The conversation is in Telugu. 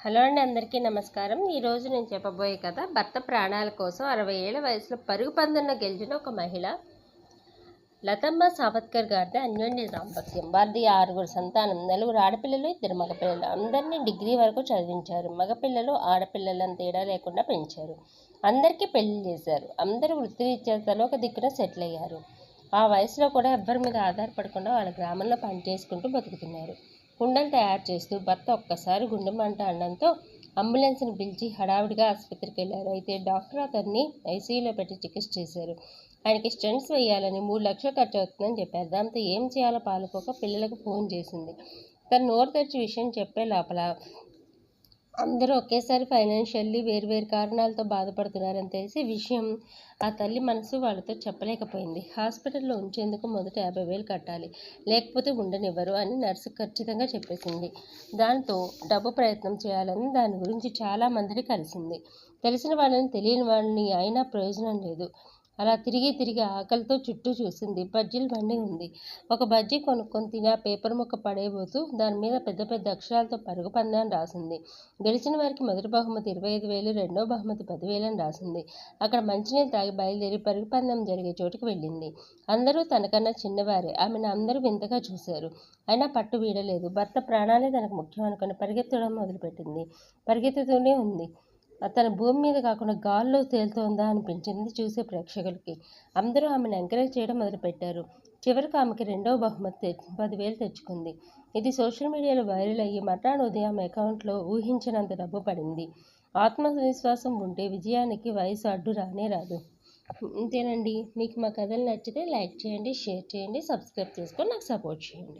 హలో అండి అందరికీ నమస్కారం. ఈరోజు నేను చెప్పబోయే కథ భర్త ప్రాణాల కోసం అరవై ఏళ్ళ వయసులో పరుగు పందెంలో గెలిచిన ఒక మహిళ. లతమ్మ సావత్కర్ గారిది అన్యోన్య దాంపత్యం. వారిది ఆరుగురు సంతానం. నలుగురు ఆడపిల్లలు ఇద్దరు మగపిల్లలు. అందరినీ డిగ్రీ వరకు చదివించారు. మగపిల్లలు ఆడపిల్లలను తేడా లేకుండా పెంచారు. అందరికీ పెళ్ళి చేశారు. అందరూ వృత్తిరీత్యా తలో ఒక దిక్కున సెటిల్ అయ్యారు. ఆ వయసులో కూడా ఎవ్వరి మీద ఆధారపడకుండా వాళ్ళ గ్రామంలో పని చేసుకుంటూ బతుకుతున్నారు. కుండను తయారు చేస్తూ భర్త ఒక్కసారి గుండె మంట అనడంతో అంబులెన్స్ని పిలిచి హడావిడిగా ఆసుపత్రికి వెళ్ళారు. అయితే డాక్టర్ అతన్ని ఐసీయూలో పెట్టి చికిత్స చేశారు. ఆయనకి స్టెంట్స్ వేయాలని మూడు లక్షలు ఖర్చు అవుతుందని చెప్పారు. దాంతో ఏం చేయాలో పాలుపోక పిల్లలకు ఫోన్ చేసింది. తను నోరు తెరిచి విషయం చెప్పే లోపల అందరూ ఒకేసారి ఫైనాన్షియల్లీ వేర్వేరు కారణాలతో బాధపడుతున్నారని తెలిసి విషయం ఆ తల్లి మనసు వాళ్ళతో చెప్పలేకపోయింది. హాస్పిటల్లో ఉంచేందుకు మొదట యాభై వేలు కట్టాలి లేకపోతే ఉండనివ్వరు అని నర్సు ఖచ్చితంగా చెప్పేసింది. దాంతో డబ్బు ప్రయత్నం చేయాలని దాని గురించి చాలా మందిని కలిసింది. తెలిసిన వాళ్ళని తెలియని వాళ్ళని అయినా ప్రయోజనం లేదు. అలా తిరిగి తిరిగి ఆకలితో చుట్టూ చూసింది. బజ్జీలు బండి ఉంది. ఒక బజ్జీ కొనుక్కొని తిని ఆ పేపర్ ముక్క పడేయబోతూ దాని మీద పెద్ద పెద్ద అక్షరాలతో పరుగు పందాన్ని రాసింది. గెలిచిన వారికి మొదటి బహుమతి ఇరవై ఐదు వేలు రెండో బహుమతి పదివేలు అని రాసింది. అక్కడ మంచినీళ్ళు తాగి బయలుదేరి పరుగు పందెం జరిగే చోటుకు వెళ్ళింది. అందరూ తనకన్నా చిన్నవారే. ఆమెను అందరూ వింతగా చూశారు. అయినా పట్టు వీడలేదు. భర్త ప్రాణాలే తనకు ముఖ్యం అనుకుని పరిగెత్తడం మొదలుపెట్టింది. పరిగెత్తుతూనే ఉంది. తన భూమి మీద కాకుండా గాల్లో తేలుతోందా అనిపించింది చూసే ప్రేక్షకులకి. అందరూ ఆమెను ఎంకరేజ్ చేయడం మొదలుపెట్టారు. చివరికి ఆమెకి రెండవ బహుమతి పదివేలు తెచ్చుకుంది. ఇది సోషల్ మీడియాలో వైరల్ అయ్యి మర్నాడు ఉదయం ఆమె అకౌంట్లో ఊహించినంత డబ్బు పడింది. ఆత్మవిశ్వాసం ఉంటే విజయానికి వయసు అడ్డు రానే రాదు. అంతేనండి మీకు మా కథలు నచ్చితే లైక్ చేయండి షేర్ చేయండి సబ్స్క్రైబ్ చేసుకొని నాకు సపోర్ట్ చేయండి.